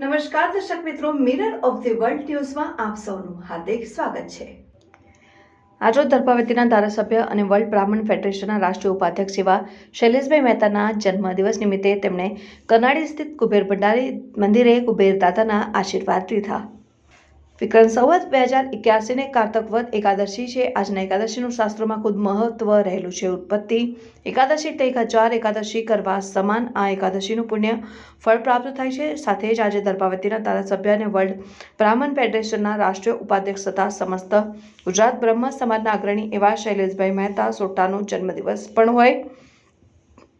નમસ્કાર દર્શક મિત્રો મિરર ઓફ ધી વર્લ્ડ ન્યૂઝમાં આપ સૌનું હાર્દિક સ્વાગત છે. આજરોજ દર્ભાવતીના ધારાસભ્ય અને વર્લ્ડ બ્રાહ્મણ ફેડરેશનના રાષ્ટ્રીય ઉપાધ્યક્ષ એવા શૈલેષભાઈ મહેતાના જન્મદિવસ નિમિત્તે તેમણે કરનાળી સ્થિત કુબેર ભંડારી મંદિરે કુબેર દાદાના આશીર્વાદ લીધા. વિક્રમ સંવત બે હજાર એક્યાસીને કારતકવત એકાદશી છે. આજના એકાદશીનું શાસ્ત્રોમાં ખુદ મહત્વ રહેલું છે. ઉત્પત્તિ એકાદશી એટલે એક હજાર એકાદશી કરવા સમાન. આ એકાદશીનું પુણ્ય ફળ પ્રાપ્ત થાય છે. સાથે જ આજે દર્ભાવતીના ધારાસભ્ય અને વર્લ્ડ બ્રાહ્મણ ફેડરેશનના રાષ્ટ્રીય ઉપાધ્યક્ષ તથા સમસ્ત ગુજરાત બ્રહ્મ સમાજના અગ્રણી એવા શૈલેષભાઈ મહેતા સોટાનો જન્મદિવસ પણ હોય.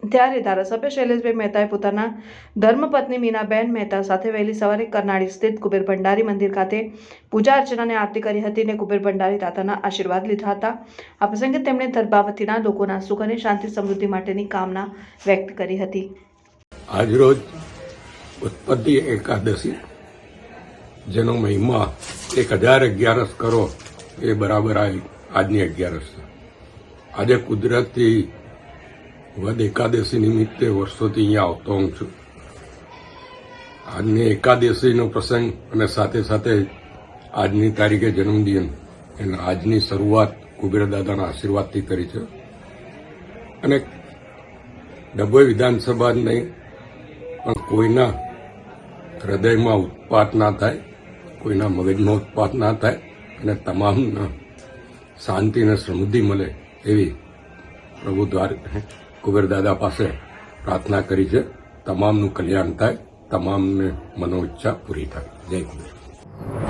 ત્યારે ધારાસભ્ય શૈલેષભાઈ મહેતાએ પોતાના ધર્મપત્ની મીનાબેન મહેતા સાથે વહેલી સવારે કરનાળી સ્થિત કુબેર ભંડારી મંદિર ખાતે પૂજા અર્ચના અને આરતી કરી હતી અને કુબેર ભંડારી દાદાના આશીર્વાદ લીધા હતા. આ પ્રસંગે તેમણે દર્ભાવતીના લોકોના સુખ અને શાંતિ સમૃદ્ધિ માટેની કામના વ્યક્ત કરી હતી. આજરોજ ઉત્પત્તિ એકાદશી, જેનો મહિમા એક હજાર અગિયારસ કરો એ બરાબર આજની અગિયારસ આજે કુદરતી વદ એકાદશી નિમિત્તે વર્ષોથી અહીંયા આવતો હું છું. આજની એકાદશીનો પ્રસંગ અને સાથે સાથે આજની તારીખે જન્મદિન અને આજની શરૂઆત કુબેરદાદાના આશીર્વાદથી કરી છે. અને ડભોઈ વિધાનસભા નહીં પણ કોઈના હૃદયમાં ઉત્પાત ના થાય, કોઈના મગજમાં ઉત્પાત ના થાય અને તમામના શાંતિ અને સમૃદ્ધિ મળે એવી પ્રભુ દ્વાર કુબેર દાદા પાસે પ્રાર્થના કરી છે. તમામનું કલ્યાણ થાય, તમામને મનોઈચ્છા પૂરી થાય. જય કુબેર